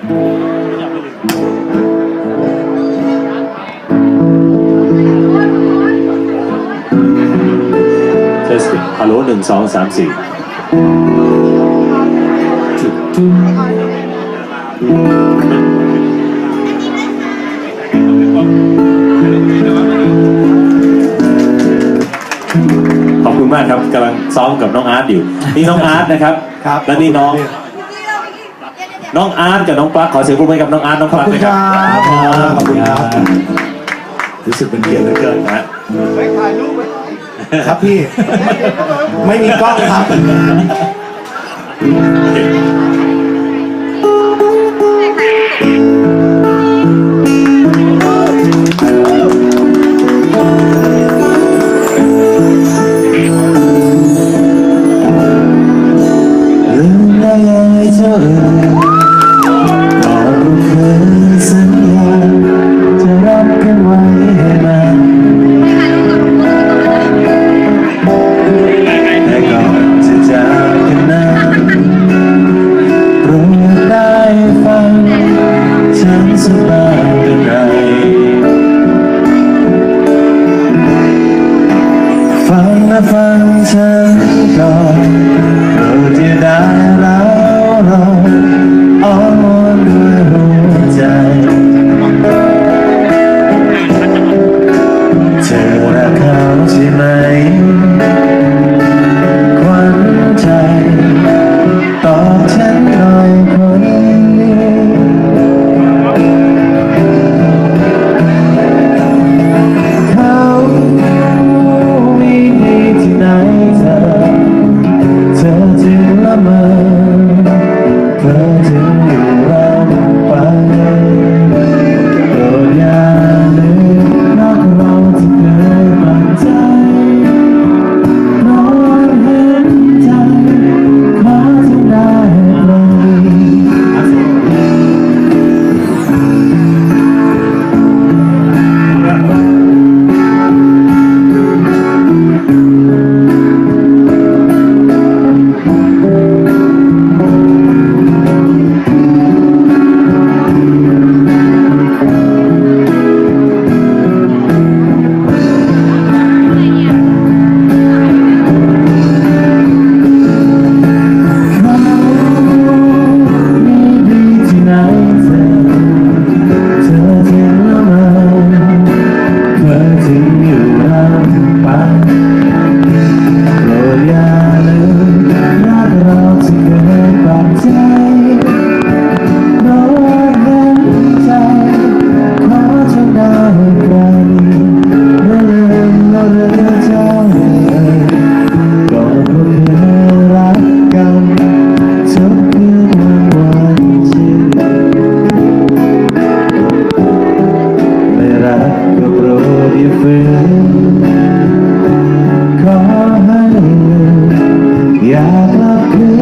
เทสติฮัลโหลหนึ่งสองสามสี่ขอบคุณมากครับกำลังซ้อมกับน้องอาร์ตอยู่ นี่น้องอาร์ตนะครับ ครับ และนี่น้อง น้องอาร์ตกับน้องปลั๊กขอเสียงปรบมือให้กับน้องอาร์ตน้องขปอบลั๊กคุณนะคครัรับบขอบคุณครับ รู้สึกเป็นเกียรติเหลือเกินนะฮะครับพี่ ไม่มีกล้องครับลืมได้ยังไงเธอ mind I love you.